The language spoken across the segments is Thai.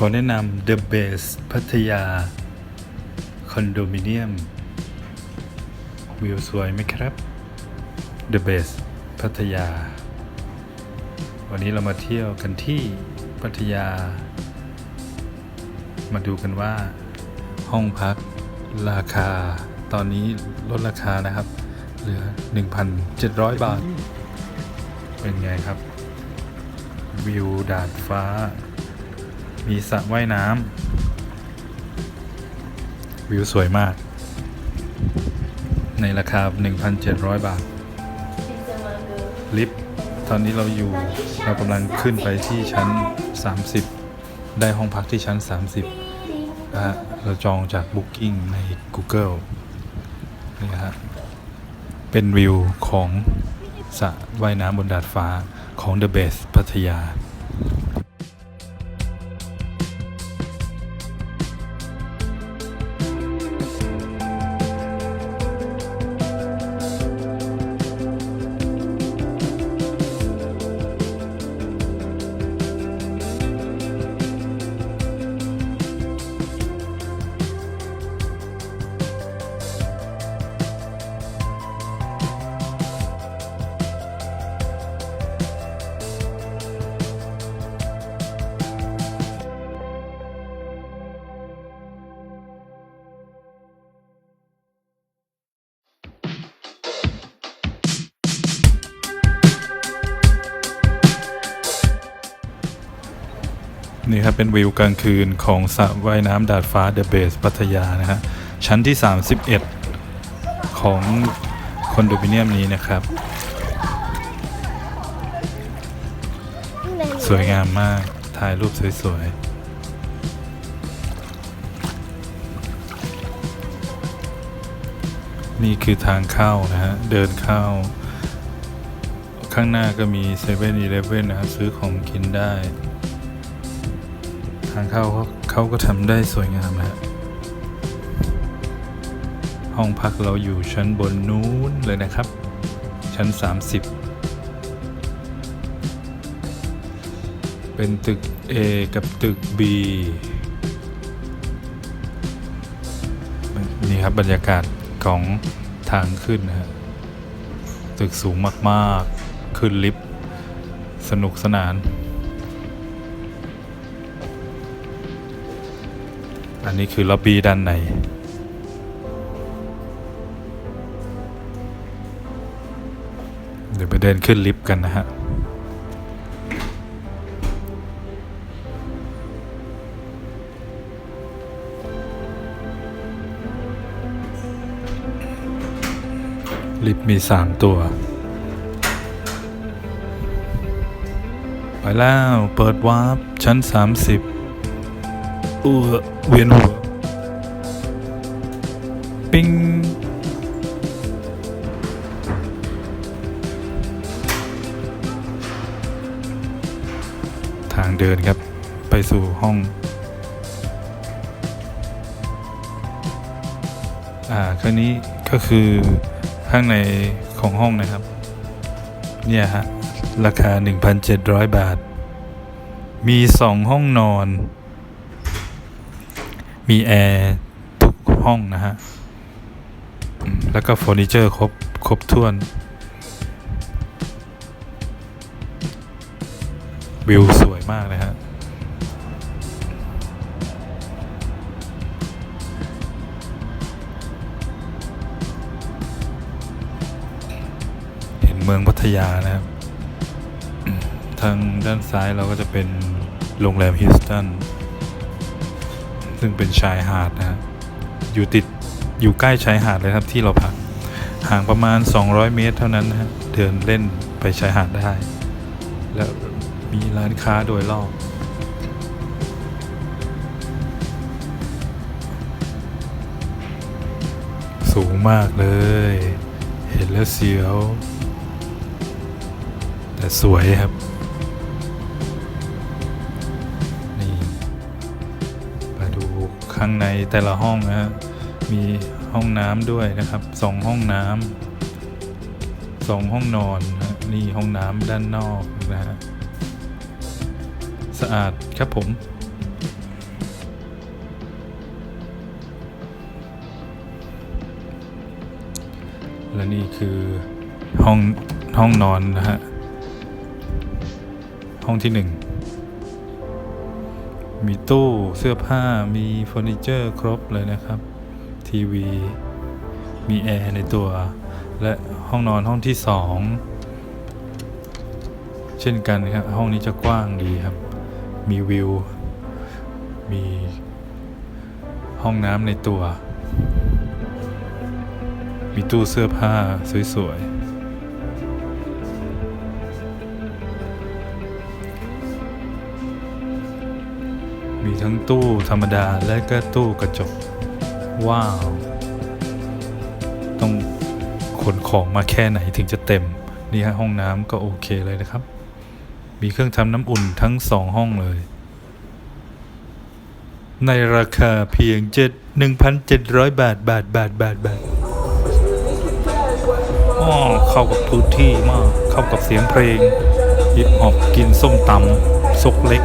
ขอแนะนำ The Base พัทยา คอนโดมิเนียม วิวสวยไหมครับ The Base พัทยา วันนี้เรามาเที่ยวกันที่พัทยา มาดูกันว่า ห้องพักราคา ตอนนี้ลดราคานะครับ เหลือ 1,700 บาท เป็นไงครับ วิวดาดฟ้า มีสระว่ายน้ำวิวสวยมาก ในราคา 1,700 บาท ลิฟต์ตอนนี้เราอยู่เรากำลังขึ้นไปที่ชั้น 30 ได้ห้องพักที่ชั้น 30นะฮะเราจองจาก Booking ใน Google นี่ฮะเป็นวิวของสระว่ายน้ำบนดาดฟ้าของ The Base พัทยา นี่ครับเป็นวิวกลางคืนของสระว่ายน้ำดาดฟ้าเดอะเบสพัทยานะฮะชั้นที่ 31 ของคอนโดมิเนียมนี้นะครับ สวยงามมากถ่ายรูปสวย ๆนี่คือทางเข้านะฮะ เดินเข้า ข้างหน้าก็มี7 e เ e ่ e อนะครับซื้อของกินได้ ทางเข้าเขาเขาก็ทำได้สวยงามนะฮะห้องพักเราอยู่ชั้นบนนู้นเลยนะครับ ชั้น 30 เป็นตึก A กับตึก B นี่ครับบรรยากาศของทางขึ้นนะฮะตึกสูงมาก ๆ ขึ้นลิฟต์ สนุกสนาน อันนี้คือล็อบบี้ด้านในเดี๋ยวไปเดินขึ้นลิฟต์กันนะฮะลิฟต์มีสามตัว ไปแล้ว เปิดวาร์ปชั้น30เออ เวียนหัว ปิ้งทางเดินครับ ไปสู่ห้อง อ่าครั้นี้ก็คือข้างในของห้องนะครับ เนี่ยฮะ ราคา 1,700 บาท มีสองห้องนอน มีแอร์ทุกห้องนะฮะ แล้วก็เฟอร์นิเจอร์ครบครบถ้วน วิวสวยมากเลยฮะเห็นเมืองพัทยานะครับ ทางด้านซ้ายเราก็จะเป็นโรงแรมฮิสตัน ซึ่งเป็นชายหาดนะฮะอยู่ติดอยู่ใกล้ชายหาดเลยครับที่เราพักห่างประมาณ 200 เมตรเท่านั้นนะฮะเดินเล่นไปชายหาดได้ แล้วมีร้านค้าโดยรอบสูงมากเลย เห็นแล้วเสียว แต่สวยครับ ข้างในแต่ละห้องนะฮะมีห้องน้ำด้วยนะครับสองห้องน้ำสองห้องนอนนะนี่ห้องน้ำด้านนอกนะฮะสะอาดครับผมและนี่คือห้องห้องนอนนะฮะห้องที่หนึ่ง มีตู้เสื้อผ้ามีเฟอร์นิเจอร์ครบเลยนะครับ ทีวี มีแอร์ในตัว และห้องนอนห้องที่สองเช่นกันครับ ห้องนี้จะกว้างดีครับ มีวิว มีห้องน้ำในตัว มีตู้เสื้อผ้าสวยๆ มีทั้งตู้ธรรมดาและก็ตู้กระจก ว้าว ต้องขนของมาแค่ไหนถึงจะเต็ม นี่ฮะห้องน้ำก็โอเคเลยนะครับ มีเครื่องทำน้ำอุ่นทั้งสองห้องเลย ในราคาเพียงเจ็ดหนึ่งพันเจ็ดร้อยบาทบาทบาทบาทบาทอ๋อเข้ากับพื้นที่มาก เข้ากับเสียงเพลงฮิปฮอปกินส้มตำซกเล็ก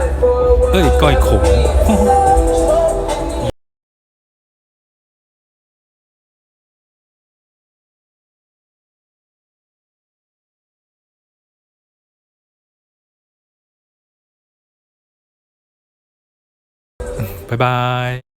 เอ้ยก้อยขมบ๊ายบาย